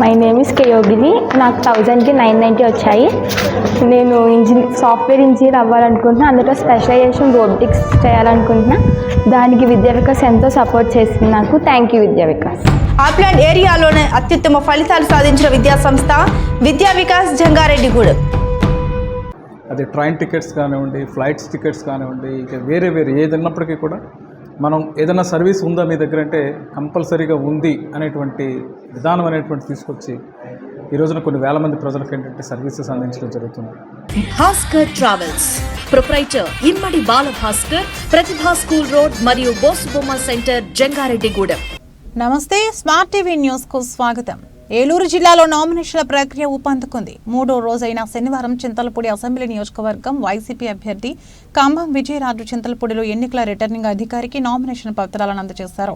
My name is యోగిని నాకు థౌజండ్కి nine ninety వచ్చాయి. నేను ఇంజనీ సాఫ్ట్వేర్ ఇంజనీర్ అవ్వాలనుకుంటున్నా. అందులో స్పెషలైజేషన్ రోబోటిక్స్ చేయాలనుకుంటున్నా. దానికి విద్యా వికాస్ ఎంతో సపోర్ట్ చేసింది నాకు. థ్యాంక్ యూ విద్యా వికాస్ ఆప్లాండ్ ఏరియాలోనే అత్యుత్తమ ఫలితాలు సాధించిన విద్యా సంస్థ విద్యా వికాస్ జంగారెడ్డిగూడెం. అది ట్రైన్ టికెట్స్ కానివ్వండి ఫ్లైట్స్ టికెట్స్ కానివ్వండి ఇక వేరే వేరే ఏది ఉన్నప్పటికీ కూడా మనం ఏదైనా సర్వీస్ ఉందా మీ దగ్గర అంటే కంపల్సరీగా ఉంది అనేటువంటి విధానం అనేటువంటి తీసుకొచ్చి ఈ రోజున కొన్ని వేల మంది ప్రజలకు ఏంటంటే సర్వీసెస్ అందించడం జరుగుతుంది. Bhaskar travels proprietor Immadi Bala Bhaskar Pratibha school road మరియు బోసుబొమ్మ సెంటర్ జంగారెడ్డిగూడెం. నమస్తే స్మార్ట్ టీవీ న్యూస్కు స్వాగతం. ఏలూరు జిల్లాలో నామినేషన్ల ప్రక్రియ ఊపందుకుంది. మూడో రోజైన శనివారం చింతలపూడి అసెంబ్లీ నియోజకవర్గం వైసీపీ అభ్యర్థి కంభం విజయరాజు చింతలపూడిలో ఎన్నికల రిటర్నింగ్ అధికారికి నామినేషన్ పత్రాలను అందజేశారు.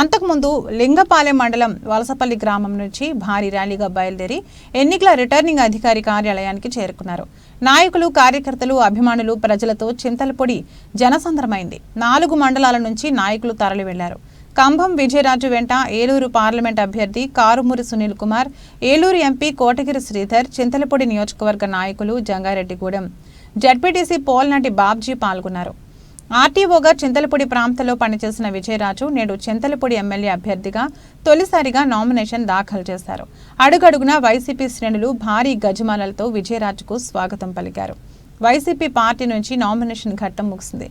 అంతకుముందు లింగపాలెం మండలం వలసపల్లి గ్రామం నుంచి భారీ ర్యాలీగా బయలుదేరి ఎన్నికల రిటర్నింగ్ అధికారి కార్యాలయానికి చేరుకున్నారు. నాయకులు కార్యకర్తలు అభిమానులు ప్రజలతో చింతలపూడి జనసంద్రమైంది. నాలుగు మండలాల నుంచి నాయకులు తరలి వెళ్ళారు కంభం విజయరాజు వెంట ఏలూరు పార్లమెంట్ అభ్యర్థి కారుమూరి సునీల్ కుమార్ ఏలూరు ఎంపీ కోటగిరి శ్రీధర్ చింతలపూడి నియోజకవర్గ నాయకులు జంగారెడ్డిగూడెం. జడ్పీటీసీ పోల్నాటి బాబ్జీ పాల్గొన్నారు. ఆర్టీఓగా చింతలపూడి ప్రాంతంలో పనిచేసిన విజయరాజు నేడు చింతలపూడి ఎమ్మెల్యే అభ్యర్థిగా తొలిసారిగా నామినేషన్ దాఖలు చేశారు. అడుగడుగునా వైసీపీ శ్రేణులు భారీ గజమాలలతో విజయరాజుకు స్వాగతం పలికారు. వైసీపీ పార్టీ నుంచి నామినేషన్ ఘట్టం ముగిసింది.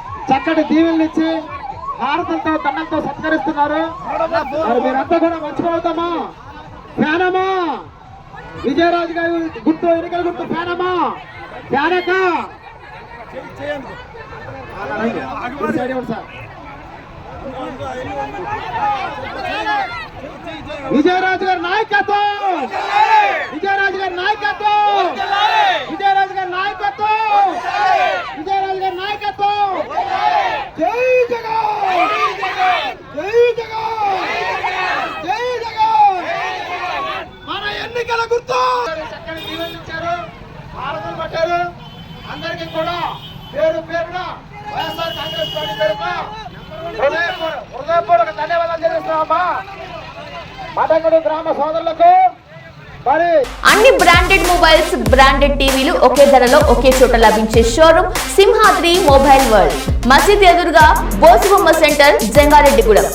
చక్కటి దీవెనలు ఇచ్చి హారతులతో దండంతో సత్కరిస్తున్నారు. మీరంతా కూడా మర్చిపోతామా ఫ్యానమా విజయరాజు గారి గుర్తు ఎన్నికల గుర్తు ఫ్యానమా ఫ్యానక విజయరాజు గారి నాయకత్వం విజయరాజు గారి నాయకత్వం విజయరాజు గారి నాయకత్వం విజయరాజు గారి నాయకత్వం జై జగన్ జై జగన్ జై జగన్ మన ఎన్నికల గుర్తు! చక్కని దీవెనలు ఇచ్చారు. భారతలు పట్టారు అందరికీ కూడా పేరు పేరున వైఎస్ఆర్ కాంగ్రెస్ పార్టీ తరఫున హృదయపూర్వక ధన్యవాదాలు మటంగుడు గ్రామ సోదరులకు మరి అన్ని బ్రాండెడ్ మొబైల్స్ బ్రాండెడ్ టీవీలు ఒకే ధరలో ఒకే చోట లభించే షోరూమ్ సింహాద్రి మొబైల్ వరల్డ్. మసీద్ ఎదురుగా బోసుబొమ్మ సెంటర్ జంగారెడ్డిగూడెం.